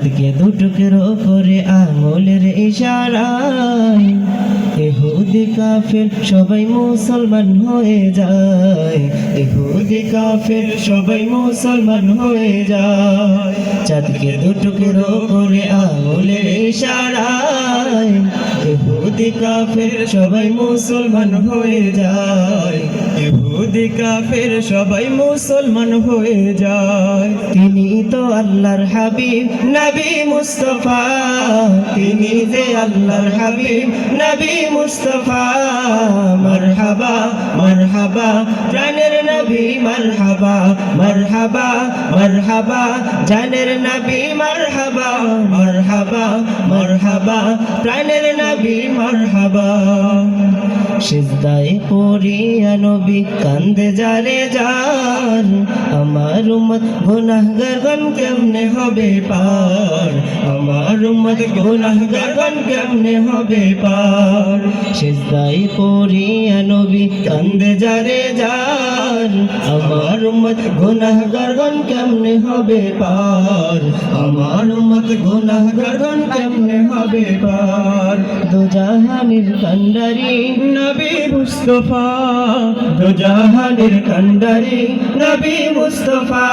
চাঁদকে দুটুকরো করে আঙুলের ইশারায় এহুদি কাফের সবাই মুসলমান হয়ে যায়। এহুদি কাফের সবাই মুসলমান হয়ে যায়। চাঁদকে দুটুকরো করে আঙুলের ইশারায়। এহুদি কাফের সবাই মুসলমান হয়ে যায়। এহুদি কাফের সবাই মুসলমান হয়ে যায়। তিনি তো আল্লাহর হাবিব, নবী মুস্তফা। তিনি যে আল্লাহর হাবিব, নবী মুস্তফা, মরহাবা মরহাবা, জানের নবী মরহাবা মরহাবা মরহাবা, জানের নবী মরহাবা মরহাবা মরহাবা, প্রাণের নবী মারহাবা। সিজদায় পড়িয়া নবী কান্দে যারে যার। আমার উম্মত গুনাহগার গন কেমনে হবে পার? আমার উম্মত গুনাহগার গন কেমনে হবে পার? সিজদায় পড়িয়া নবী কান্দে যারে যার। আমার উম্মত গুনাহগার গন কেমনে হবে পার? আমার উম্মত গুনাহগার গন কেমনে হবে পার? দু জাহানের কান্ডারি নবী মুস্তফা দু জাহানের কান্ডারি নবী মুস্তফা,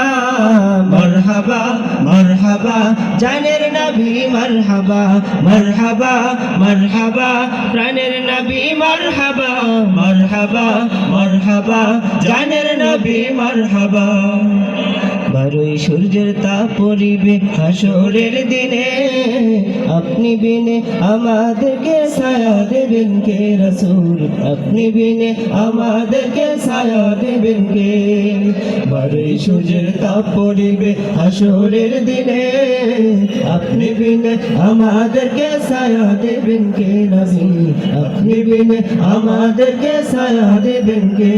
মারহাবা মারহাবা, জানের নবী মারহাবা মারহাবা মারহাবা, প্রাণের নবী মারহাবা মারহাবা মারহাবা, জানের নবী মারহাবা। বারোই সূর্যের তাপ পরিবে হাসরের দিনে। আপনি বিনে আমাদেরকে ছায়া দেবেন কে রসুল? আপনি বিনে আমাদেরকে ছায়া দেবেন কে? বারোই সূর্যের তাপ পরিবে হাসরের দিনে। আপনি বিনে আমাদেরকে ছায়া দেবেন কে নবী? আপনি বিনে আমাদেরকে ছায়া দেবেন কে?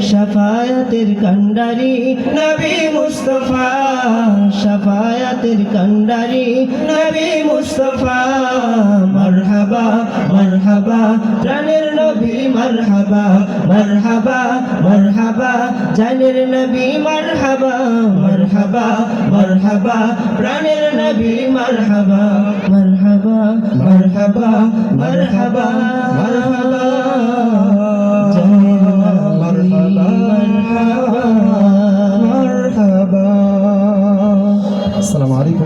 সাফায়াতের কান্ডারি নবী মুস্তফা সাফায়াতের কন্ডারি নবী মুস্তফা মারহাবা মারহাবা প্রাণের নবী মারহাবা মারহাবা মারহাবা জানের নবী মারহাবা মারহাবা মারহাবা প্রাণের নবী মারহাবা মারহাবা মারহাবা মারহাবা মারহাবা। জানের নবী